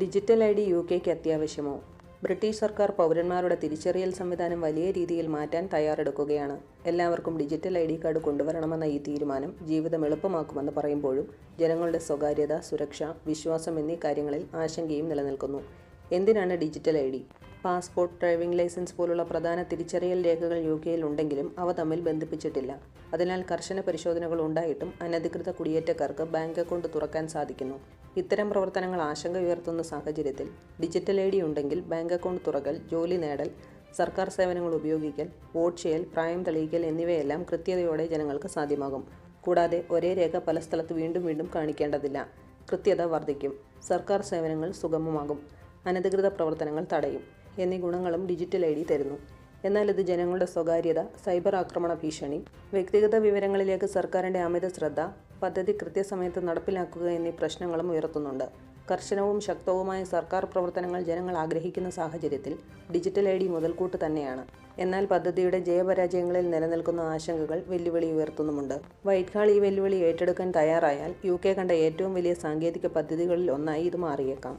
Digital I D U കെക്ക് അത്യാവശ്യമോ? British സർക്കാർ പൗരന്മാരുടെ തിരിച്ചറിയൽ സംവിധാനം വലിയ രീതിയിൽ മാറ്റാൻ തയ്യാറെടുക്കുകയാണ്. എല്ലാവർക്കും ഡിജിറ്റൽ ഐ ഡി കാർഡ് കൊണ്ടുവരണമെന്ന ഈ തീരുമാനം ജീവിതം എളുപ്പമാക്കുമെന്ന് പറയുമ്പോഴും ജനങ്ങളുടെ സ്വകാര്യത സുരക്ഷ വിശ്വാസം എന്നീ കാര്യങ്ങളിൽ ആശങ്കയും നിലനിൽക്കുന്നു. എന്തിനാണ് digital I D? Passport driving licence പോലുള്ള പ്രധാന തിരിച്ചറിയൽ രേഖകൾ യു കെയിൽ ഉണ്ടെങ്കിലും അവ തമ്മിൽ ബന്ധിപ്പിച്ചിട്ടില്ല. അതിനാൽ കർശന പരിശോധനകൾ ഉണ്ടായിട്ടും അനധികൃത കുടിയേറ്റക്കാർക്ക് ബാങ്ക് അക്കൗണ്ട് തുറക്കാൻ സാധിക്കുന്നു. ഇത്തരം പ്രവർത്തനങ്ങൾ ആശങ്ക ഉയർത്തുന്ന സാഹചര്യത്തിൽ ഡിജിറ്റൽ ഐ ഡി ഉണ്ടെങ്കിൽ ബാങ്ക് അക്കൗണ്ട് തുറക്കൽ ജോലി നേടൽ സർക്കാർ സേവനങ്ങൾ ഉപയോഗിക്കൽ വോട്ട് ചെയ്യൽ പ്രായം തെളിയിക്കൽ എന്നിവയെല്ലാം കൃത്യതയോടെ ജനങ്ങൾക്ക് സാധ്യമാകും. കൂടാതെ ഒരേ രേഖ പല സ്ഥലത്ത് വീണ്ടും വീണ്ടും കാണിക്കേണ്ടതില്ല. കൃത്യത വർദ്ധിക്കും. സർക്കാർ സേവനങ്ങൾ സുഗമമാകും. അനധികൃത പ്രവർത്തനങ്ങൾ തടയും. എന്നീ ഗുണങ്ങളും ഡിജിറ്റൽ ഐ ഡി തരുന്നു. എന്നാൽ ഇത് ജനങ്ങളുടെ സ്വകാര്യത സൈബർ ആക്രമണ ഭീഷണി വ്യക്തിഗത വിവരങ്ങളിലേക്ക് സർക്കാരിന്റെ അമിത ശ്രദ്ധ പദ്ധതി കൃത്യസമയത്ത് നടപ്പിലാക്കുക എന്നീ പ്രശ്നങ്ങളും ഉയർത്തുന്നുണ്ട്. കർശനവും ശക്തവുമായ സർക്കാർ പ്രവർത്തനങ്ങൾ ജനങ്ങൾ ആഗ്രഹിക്കുന്ന സാഹചര്യത്തിൽ ഡിജിറ്റൽ ഐ ഡി മുതൽക്കൂട്ട് തന്നെയാണ്. എന്നാൽ പദ്ധതിയുടെ ജയപരാജയങ്ങളിൽ നിലനിൽക്കുന്ന ആശങ്കകൾ വെല്ലുവിളി ഉയർത്തുന്നുമുണ്ട്. വൈറ്റ് ഹാൾ ഈ വെല്ലുവിളി ഏറ്റെടുക്കാൻ തയ്യാറായാൽ യു കണ്ട ഏറ്റവും വലിയ സാങ്കേതിക പദ്ധതികളിൽ ഒന്നായി ഇത് മാറിയേക്കാം.